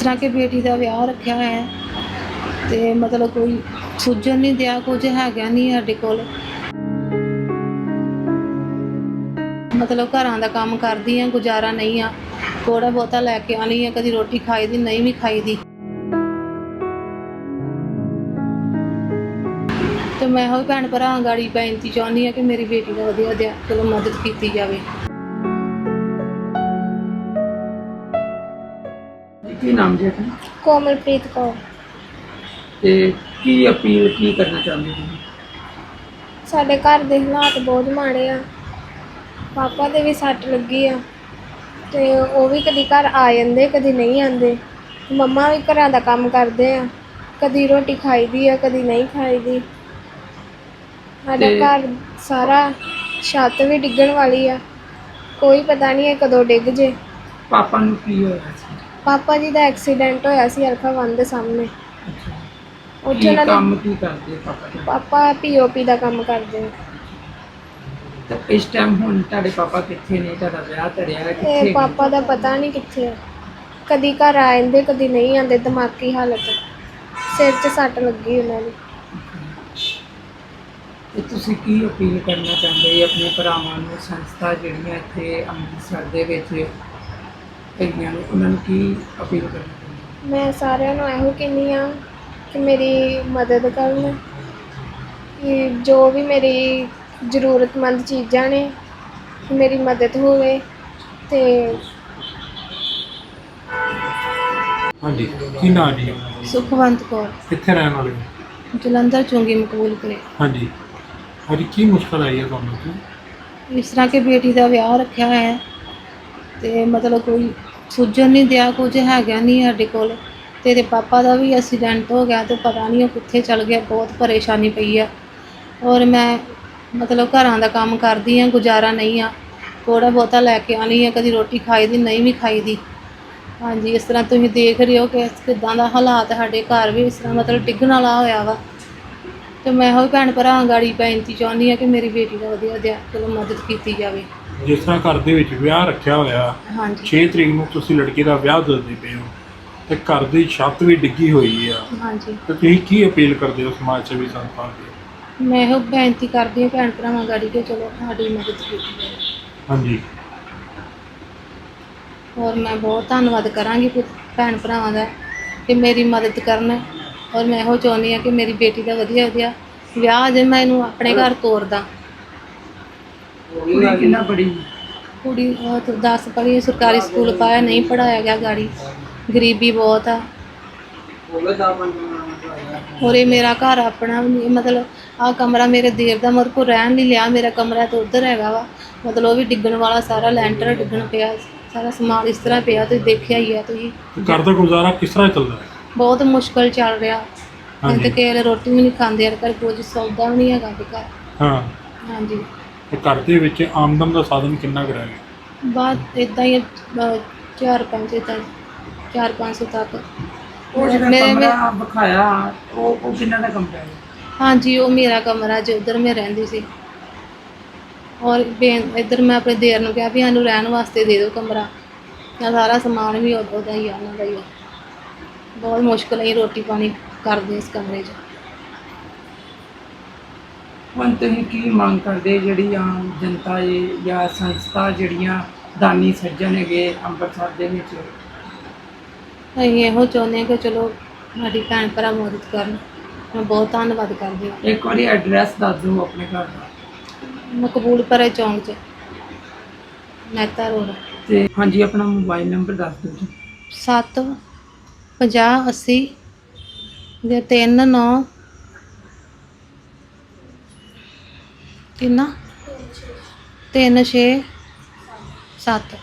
ਤਰ੍ਹਾਂ ਕਿ ਬੇਟੀ ਦਾ ਵਿਆਹ ਰੱਖਿਆ ਹੋਇਆ ਹੈ। ਤੇ ਮਤਲਬ ਕੋਈ ਸੁਝਣ ਨਹੀਂ ਦਿਆ, ਕੁਝ ਹੈਗਾ ਨਹੀਂ ਸਾਡੇ ਕੋਲ। ਮਤਲਬ ਘਰਾਂ ਦਾ ਕੰਮ ਕਰਦੀ ਆ ਗੁਜ਼ਾਰਾ ਨਹੀਂ ਆ। ਥੋੜਾ ਬਹੁਤਾ ਲੈ ਕੇ ਆਣੀ ਆ ਕਦੀ ਰੋਟੀ ਖਾਈ ਦੀ ਨਹੀਂ ਵੀ ਖਾਈ ਦੀ ਤੇ ਮੈਂ ਹੋ ਭੈਣ ਭਰਾ ਗਾੜੀ ਬੇਨਤੀ ਚਾਹੁੰਦੀ ਆ ਕਿ ਮੇਰੀ ਬੇਟੀ ਦਾ ਵਧੀਆ ਦਿਆ ਚਲੋ ਮਦਦ ਕੀਤੀ ਜਾਵੇ। ਕੀ ਨਾਮ ਜੀ ਆਪਣਾ? ਕੋਮਲਪ੍ਰੀਤ ਕੌਰ। ਤੇ ਕੀ ਅਪੀਲ ਕੀ ਕਰਨਾ ਚਾਹੁੰਦੇ ਹੋ? ਸਾਡੇ ਘਰ ਦੇ ਹਾਲਾਤ ਬਹੁਤ ਮਾੜੇ ਆ। ਪਾਪਾ ਦੇ ਵੀ ਸੱਟ ਲੱਗੀ ਆ। ਤੇ ਉਹ ਵੀ ਕਦੀ ਘਰ ਆ ਜਾਂਦੇ ਕਦੀ ਨਹੀਂ ਆਉਂਦੇ। ਮੰਮਾ ਵੀ ਘਰਾਂ ਦਾ ਕੰਮ ਕਰਦੇ ਆ। ਕਦੀ ਰੋਟੀ ਖਾਈਦੀ ਆ ਕਦੀ ਨਹੀਂ ਖਾਈਦੀ। ਸਾਡਾ ਤੇ- ਘਰ ਸਾਰਾ ਛੱਤ ਵੀ ਡਿੱਗਣ ਵਾਲੀ ਆ। ਕੋਈ ਪਤਾ ਨਹੀਂ ਕਦੋਂ ਡਿੱਗ ਜੇ। ਪਾਪਾ ਨੂੰ ਕੀ ਹੋਇਆ ਸੀ? ਪਾਪਾ ਜੀ ਦਾ ਐਕਸੀਡੈਂਟ ਹੋਇਆ ਸੀ ਅਲਫਾ ਵਨ ਦੇ ਸਾਹਮਣੇ। ਅੱਛਾ ਉੱਥੇ ਕੀ ਉਹਨਾਂ ਦੇ ਕੰਮ ਕੀ ਕਰਦੇ ਪਾਪਾ ਜੀ? ਪਾਪਾ ਪੀਓਪੀ ਦਾ ਕੰਮ ਕਰਦੇ ਤੇ ਇਸ ਟਾਈਮ ਹੁਣ ਤੁਹਾਡੇ ਪਾਪਾ ਕਿੱਥੇ ਨੇ? ਤੁਹਾਡਾ ਵਿਆਹ ਧਰਿਆ ਹੈ ਕਿੱਥੇ ਨੇ? ਪਾਪਾ ਦਾ ਪਤਾ ਨਹੀਂ ਕਿੱਥੇ ਆ। ਕਦੀ ਘਰ ਆ ਜਾਂਦੇ ਕਦੀ ਨਹੀਂ ਆਉਂਦੇ ਦਿਮਾਗੀ ਹਾਲਤ। ਸਿਰ 'ਚ ਸੱਟ ਲੱਗੀ ਉਹਨਾਂ ਦੀ ਤੇ ਤੁਸੀਂ ਕੀ ਅਪੀਲ ਕਰਨਾ ਚਾਹੁੰਦੇ? ਹੋ ਆਪਣੇ ਭਰਾਵਾਂ ਨੂੰ ਸੰਸਥਾ ਜਿਹੜੀਆਂ ਇੱਥੇ ਅੰਮ੍ਰਿਤਸਰ ਦੇ ਵਿੱਚ ਹੈਗੀਆਂ ਨੇ ਉਹਨਾਂ ਨੂੰ ਕੀ ਅਪੀਲ ਕਰਨਾ? ਮੈਂ ਸਾਰਿਆਂ ਨੂੰ ਇਹੋ ਕਹਿੰਦੀ ਆ ਕਿ ਮੇਰੀ ਮਦਦ ਕਰਨ ਕਿ ਜੋ ਵੀ ਮੇਰੀ ਜ਼ਰੂਰਤਮੰਦ ਚੀਜ਼ਾਂ ਨੇ ਕਿ ਮੇਰੀ ਮਦਦ ਹੋਵੇ ਤੇ ਹਾਂਜੀ ਕੀ ਨਾਂ ਜੀ? ਸੁਖਵੰਤ ਕੌਰ। ਕਿੱਥੇ ਰਹਿਣ ਵਾਲੇ ਹੋ? ਜਲੰਧਰ ਚੁੰਗੀ ਮਕਬੂਲ ਕਰੇ। ਹਾਂਜੀ। ਹਾਂਜੀ ਕੀ ਮੁਸ਼ਕਲ ਆਈ ਹੈ ਤੁਹਾਨੂੰ? ਜੀ ਇਸ ਤਰ੍ਹਾਂ ਕਿ ਬੇਟੀ ਦਾ ਵਿਆਹ ਰੱਖਿਆ ਹੋਇਆ ਹੈ। ਤੇ ਮਤਲਬ ਕੋਈ ਸੁਝਣ ਨਹੀਂ ਦਿਆ, ਕੁਝ ਹੈਗਾ ਨਹੀਂ ਸਾਡੇ ਕੋਲ। ਤੇਰੇ ਪਾਪਾ ਦਾ ਵੀ ਐਕਸੀਡੈਂਟ ਹੋ ਗਿਆ ਤੇ ਪਤਾ ਨਹੀਂ ਉਹ ਕਿੱਥੇ ਚਲ ਗਿਆ, ਬਹੁਤ ਪਰੇਸ਼ਾਨੀ ਪਈ ਆ। ਔਰ ਮੈਂ ਮਤਲਬ ਘਰਾਂ ਦਾ ਕੰਮ ਕਰਦੀ ਆ, ਗੁਜ਼ਾਰਾ ਨਹੀਂ ਆ। ਥੋੜਾ ਬਹੁਤਾ ਲੈ ਕੇ ਆਣੀ ਆ, ਕਦੀ ਰੋਟੀ ਖਾਈ ਦੀ ਨਹੀਂ ਵੀ ਖਾਈ ਦੀ ਹਾਂਜੀ, ਇਸ ਤਰ੍ਹਾਂ ਤੁਸੀਂ ਦੇਖ ਰਹੇ ਹੋ ਕਿ ਕਿਦਾਂ ਦਾ ਹਾਲਾਤ ਸਾਡੇ ਘਰ ਵੀ ਇਸ ਤਰ੍ਹਾਂ ਮਤਲਬ ਡਿੱਗਣ ਵਾਲਾ ਹੋਇਆ ਵਾ। ਤੇ ਮੈਂ ਹੋਈ ਭੈਣ ਭਰਾ ਗਾੜੀ ਬੇਨਤੀ ਚਾਹੁੰਦੀ ਆ ਕਿ ਮੇਰੀ ਬੇਟੀ ਦਾ ਵਧੀਆ ਦਿਆ ਚਲੋ ਮਦਦ ਕੀਤੀ ਜਾਵੇ। ਜਿਸ ਤਰ੍ਹਾਂ ਘਰ ਦੇ ਵਿੱਚ ਵਿਆਹ ਰੱਖਿਆ ਹੋਇਆ ਹਾਂਜੀ। 6 ਤਰੀਕ ਨੂੰ ਤੁਸੀਂ ਲੜਕੀ ਦਾ ਵਿਆਹ ਦੱਸਦੇ ਪਏ ਹੋ ਤੇ ਘਰ ਦੀ ਛੱਤ ਵੀ ਡਿੱਗੀ ਹੋਈ ਆ। ਹਾਂਜੀ। ਤੇ ਤੁਸੀਂ ਕੀ ਅਪੀਲ ਕਰਦੇ ਹੋ ਸਮਾਜ ਸੇਵੀ ਸੰਸਥਾ ਦੀ ਮੈਂ ਇਹੋ ਬੇਨਤੀ ਕਰਦੀ ਹਾਂ ਭੈਣ ਭਰਾਵਾਂ ਗਾੜੀ ਕਿ ਚਲੋ ਸਾਡੀ ਮਦਦ ਕੀਤੀ ਜਾਵੇ। ਹਾਂਜੀ। ਔਰ ਮੈਂ ਬਹੁਤ ਧੰਨਵਾਦ ਕਰਾਂਗੀ ਪੁ- ਭੈਣ ਭਰਾਵਾਂ ਦਾ ਕਿ ਮੇਰੀ ਮਦਦ ਕਰਨ ਔਰ ਮੈਂ ਇਹੋ ਚਾਹੁੰਦੀ ਹਾਂ ਕਿ ਮੇਰੀ ਬੇਟੀ ਦਾ ਵਧੀਆ ਵਧੀਆ ਵਿਆਹ ਜੇ ਮੈਂ ਇਹਨੂੰ ਆਪਣੇ ਘਰ ਤੋਰਦਾ। ਕੁੜੀ ਕਿੰਨਾ ਬੜੀ ਕੁੜੀ ਉਹ 10 ਪੜ੍ਹੀ ਸਰਕਾਰੀ ਸਕੂਲ ਪਾਇਆ ਨਹੀਂ ਪੜਾਇਆ ਗਿਆ ਗਾੜੀ। ਗਰੀਬੀ ਬਹੁਤ ਆ। ਇਹ ਮੇਰਾ ਘਰ ਆਪਣਾ ਵੀ ਨਹੀਂ ਮਤਲਬ ਆਹ ਕਮਰਾ ਮੇਰੇ ਦੇਰ ਦਾ ਮੇਰੇ ਕੋਲ ਰਹਿਣ ਲਈ ਲਿਆ ਮੇਰਾ ਕਮਰਾ ਤਾਂ ਉਧਰ ਹੈਗਾ ਵਾ। ਮਤਲਬ ਉਹ ਵੀ ਡਿੱਗਣ ਵਾਲਾ ਸਾਰਾ ਲੈਂਟਰ ਡਿੱਗਣ ਪਿਆ ਸਾਰਾ ਸਮਾਨ ਇਸ ਤਰ੍ਹਾਂ ਪਿਆ ਤੁਸੀਂ ਦੇਖਿਆ ਹੀ ਆ ਤੁਸੀਂ। ਤੇ ਘਰ ਦਾ ਗੁਜ਼ਾਰਾ ਕਿਸ ਤਰ੍ਹਾਂ ਚੱਲਦਾ ਹੈ? ਬਹੁਤ ਮੁਸ਼ਕਲ ਚੱਲ ਰਿਹਾ। ਹਾਂਜੀ। ਤੇ ਕਿਸੇ ਰੋਟੀ ਵੀ ਨਹੀਂ ਖਾਂਦੇ ਯਾਰ ਘਰ ਕੁਝ ਸੌਦਾ ਵੀ ਨਹੀਂ ਹੈਗਾ ਤੇ ਘਰ। ਹਾਂ। ਹਾਂਜੀ। ਤੇ ਘਰ ਦੇ ਵਿੱਚ ਆਮਦਨ ਦਾ ਸਾਧਨ ਕਿੰਨਾ ਕੁ ਰਹਿ ਗਿਆ? ਬਾਅਦ ਇਦਾਂ ਹੀ ਅਹ, ਚਾਰ ਪੰਜ ਤੱਕ ਚਾਰ ਪੰਜ ਸੌ ਤੱਕ। ਉਹ ਜਿਹੜਾ ਮੇਰੇ- ਕਮਰਾ ਵਿਖਾਇਆ ਉਹ ਉਹ ਕਿੰਨਾ ਦਾ ਕਮਰਾ ਹੈ? ਹਾਂਜੀ ਉਹ ਮੇਰਾ ਕਮਰਾ ਜੋ ਉਧਰ ਮੈਂ ਰਹਿੰਦੀ ਸੀ। ਔਰ ਇੱਧਰ ਮੈਂ ਆਪਣੇ ਦੇਰ ਨੂੰ ਕਿਹਾ ਵੀ ਸਾਨੂੰ ਰਹਿਣ ਵਾਸਤੇ ਦੇ ਦਿਓ ਕਮਰਾ। ਨਾ ਸਾਰਾ ਸਮਾਨ ਵੀ ਉਦੋਂ ਦਾ ਹੀ ਆ ਉਹਨਾਂ ਦਾ ਹੀ ਆ। ਬਹੁਤ ਮੁਸ਼ਕਲ ਹੈ ਰੋਟੀ ਪਾਣੀ ਕਰਦੇ ਇਸ ਕਮਰੇ 'ਚ। ਹੁਣ ਤੁਸੀਂ ਕੀ ਮੰਗ ਕਰਦੇ ਜਿਹੜੀ ਆਮ ਜਨਤਾ ਏ ਜਾਂ ਸੰਸਥਾ ਜਿਹੜੀਆਂ ਦਾਨੀ ਸੱਜਣ ਹੈਗੇ ਅੰਮ੍ਰਿਤਸਰ ਦੇ ਵਿੱਚ? ਅਸੀਂ ਇਹੋ ਚਾਹੁੰਦੇ ਹਾਂ ਕਿ ਚਲੋ ਸਾਡੀ ਭੈਣ ਭਰਾ ਮਦਦ ਕਰਨ। ਮੈਂ ਬਹੁਤ ਧੰਨਵਾਦ ਕਰਦੀ ਹਾਂ। ਇੱਕ ਵਾਰੀ ਐਡਰੈਸ ਦੱਸ ਦਿਓ ਆਪਣੇ ਘਰ ਦਾ। ਮਕਬੂਲਪੁਰੇ ਚੌਂਕ 'ਚ ਮਹਿਤਾ ਰੋਡ। ਤੇ ਹਾਂਜੀ ਆਪਣਾ ਮੋਬਾਈਲ ਨੰਬਰ ਦੱਸ ਦਿਓ ਜੀ। 7 50 80 ਦੇ 3 9 ਕਿੰਨਾ? 3 6 7